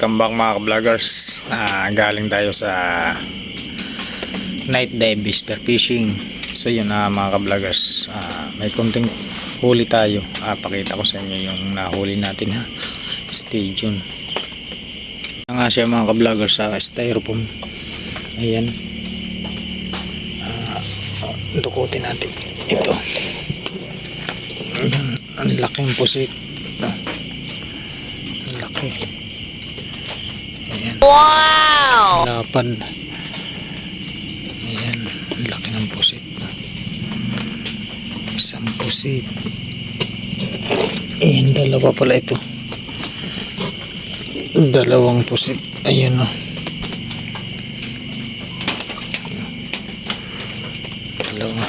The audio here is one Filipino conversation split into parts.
Welcome back mga ka-vloggers. Ah, galing tayo sa night dive spear fishing. So yun na mga ka-vloggers. Ah, may konting huli tayo. Ah, pakita ko sa inyo yung nahuli natin ha. Stay tuned. Ito nga siya mga ka-vloggers sa styrofoam. Ayan. Oh, dukutin natin. Ito. Ang laking pusit. Ang laki. Wow! Lapad. Ayan. Ang laki ng pusit. Isang pusit. Ayan, dalawa pala ito. Dalawang pusit. Ayan o. Dalawa.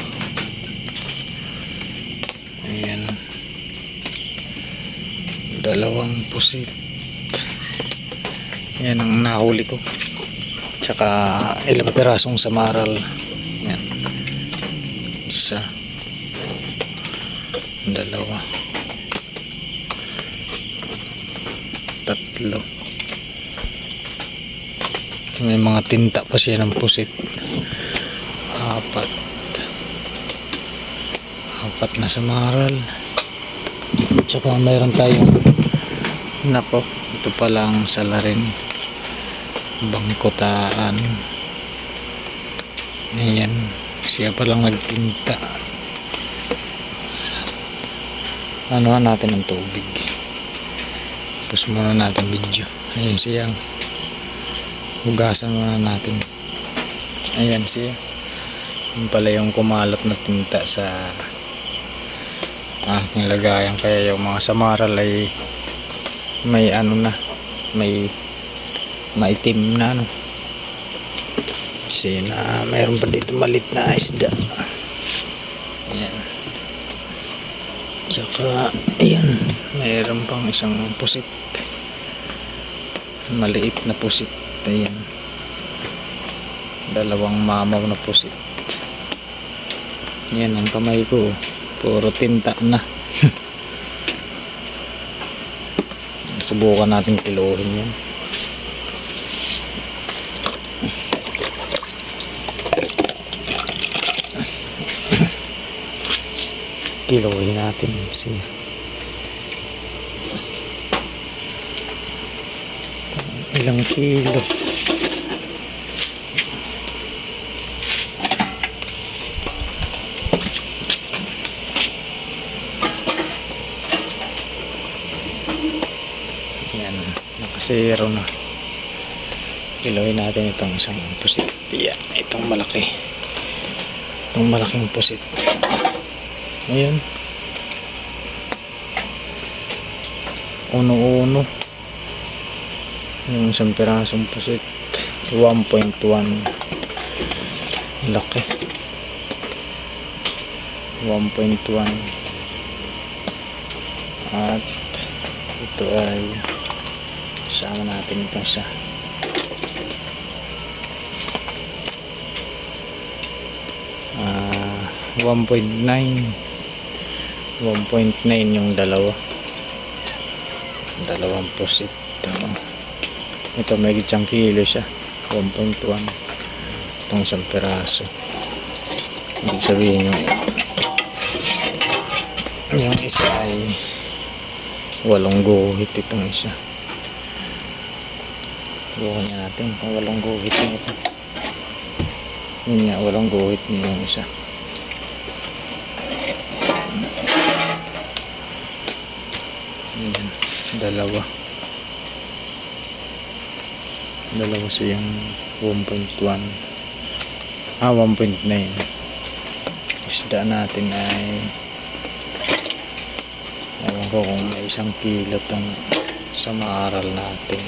Ayan. Dalawang pusit. Yan ang nahuli ko. Tsaka ilang pirasong samaral. Yan. Isa. Dalawa. Tatlo. May mga tinta pa siya ng pusit. Apat. Apat na samaral. Tsaka mayroon tayong nako, ito pa lang salarin bangkotaan. Ayan siya pa lang nagtinta ano natin ng tubig. Tapos muna natin video. Ayan siya. Hugasan muna natin. Ayan siya. Yun pala yung kumalat na tinta sa aking lagayan kaya yung mga samaral ay may ano na may maitim na ano kasi na mayroon pa dito malit na isda. Ayan. Tsaka ayan. Mayroon pang isang pusit. Maliit na pusit. Ayan. Dalawang mamaw na pusit. Yan ang kamay ko. Puro tinta na. Subukan natin kilohin yan kilohin natin siya ilang kilo. Yan nakasero na. Kilohin natin itong isang pusit. Yan itong malaki. Itong malaking pusit Ayan. Uno-uno. Yung isang pirasong pusit. 1.1. Laki. 1.1. At ito ay sama natin ito sa ah 1.9 1.9 yung dalawa. Dalawang pusit. Ito may gitsang kilo siya. 1.1 itong isang peraso ibig sabihin yung yung isa ay walong guhit itong isa. Bukan natin kung walong guhit ito. Yun nga walong guhit yung isa Ayan, dalawa. Dalawa siyang 1.1. Ah, 1.9. Isda natin ay ewan ko kung may isang kilo tong sa maaral natin.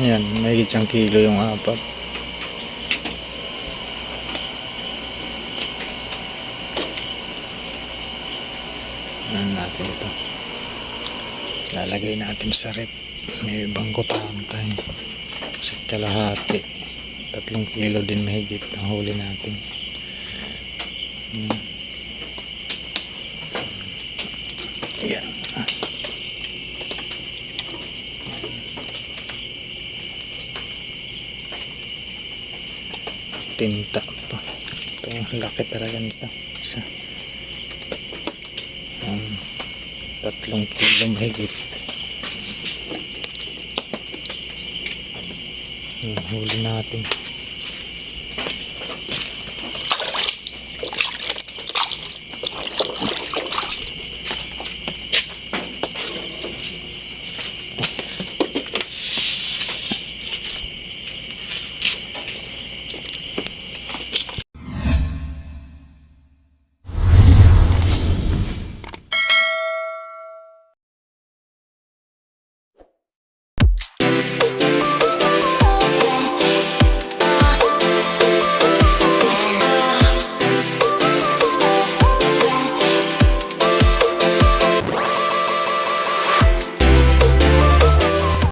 Ayan, may isang kilo yung apat. ano natin ito. Lalagay natin sa rep. May ibang kutahan tayo. Sa kalahati. Tatlong kilo din mahigit ang huli natin. Hmm. tinta pa. Ito laki talaga nito. Isa tatlong kilo mahigit. Yung huli natin.